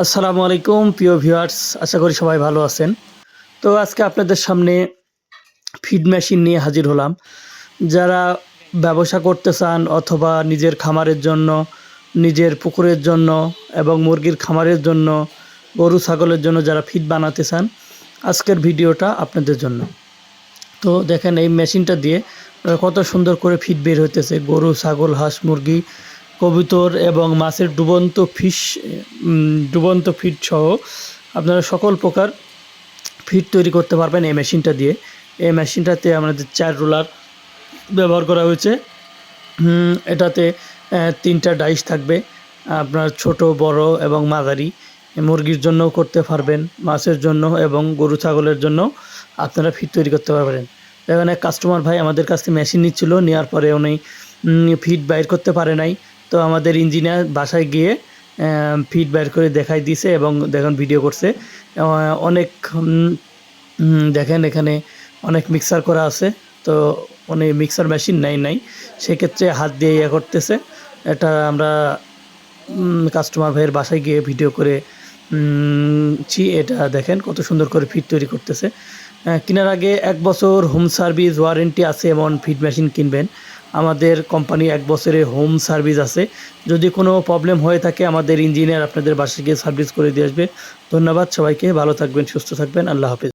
আসসালামু আলাইকুম, প্রিয় ভিউয়ার্স, আশা করি সবাই ভালো আছেন। তো আজকে আপনাদের সামনে ফিড মেশিন নিয়ে হাজির হলাম। যারা ব্যবসা করতে চান অথবা নিজের খামারের জন্য, নিজের পুকুরের জন্য এবং মুরগির খামারের জন্য, গরু, ছাগলের জন্য যারা ফিড বানাতে চান, আজকের ভিডিওটা আপনাদের জন্য। তো দেখেন এই মেশিনটা দিয়ে কত সুন্দর করে ফিড বের হইতেছে। গরু, ছাগল, হাঁস, মুরগি কবুতর এবং মাছের ডুবন্ত উম, ডুবন্ত ফিড সহ আপনারা সকল প্রকার ফিড তৈরি করতে পারবেন এই মেশিনটা দিয়ে। এই মেশিনটাতে আমাদের চার রোলার ব্যবহার করা হয়েছে। এটাতে তিনটা ডাইস থাকবে। আপনার ছোট বড় এবং মাঝারি। মুরগির জন্যও করতে পারবেন মাছের জন্য এবং গরু ছাগলের জন্য আপনারা ফিড তৈরি করতে পারবেন। এখানে কাস্টমার ভাই আমাদের কাছ থেকে মেশিন নিচ্ছিল নেওয়ার পরে উনি ফিড বাইর করতে পারে নাই। তো আমাদের ইঞ্জিনিয়ার বাসায় গিয়ে ফিড বাইর করে দেখাই দিছে এবং দেখুন ভিডিও করছে। অনেক দেখেন এখানে অনেক মিক্সার করা আছে। তো উনি মিক্সার মেশিন নাই নাই, সেক্ষেত্রে হাত দিয়ে ইয়ে করতেছে। এটা আমরা কাস্টমার ভাইয়ের বাসায় গিয়ে ভিডিও করে ছি, এটা দেখেন কত সুন্দর করে ফিড তৈরি করতেছে। কেনার আগে এক বছর হোম সার্ভিস ওয়ারেন্টি আছে এমন ফিড মেশিন কিনবেন। আমাদের কোম্পানি এক বছরের হোম সার্ভিস আছে। যদি কোনো প্রবলেম হয়ে থাকে, আমাদের ইঞ্জিনিয়ার আপনাদের বাসায় গিয়ে সার্ভিস করে দিয়ে আসবে। ধন্যবাদ, সবাইকে ভালো থাকবেন, সুস্থ থাকবেন, আল্লাহ হাফিজ।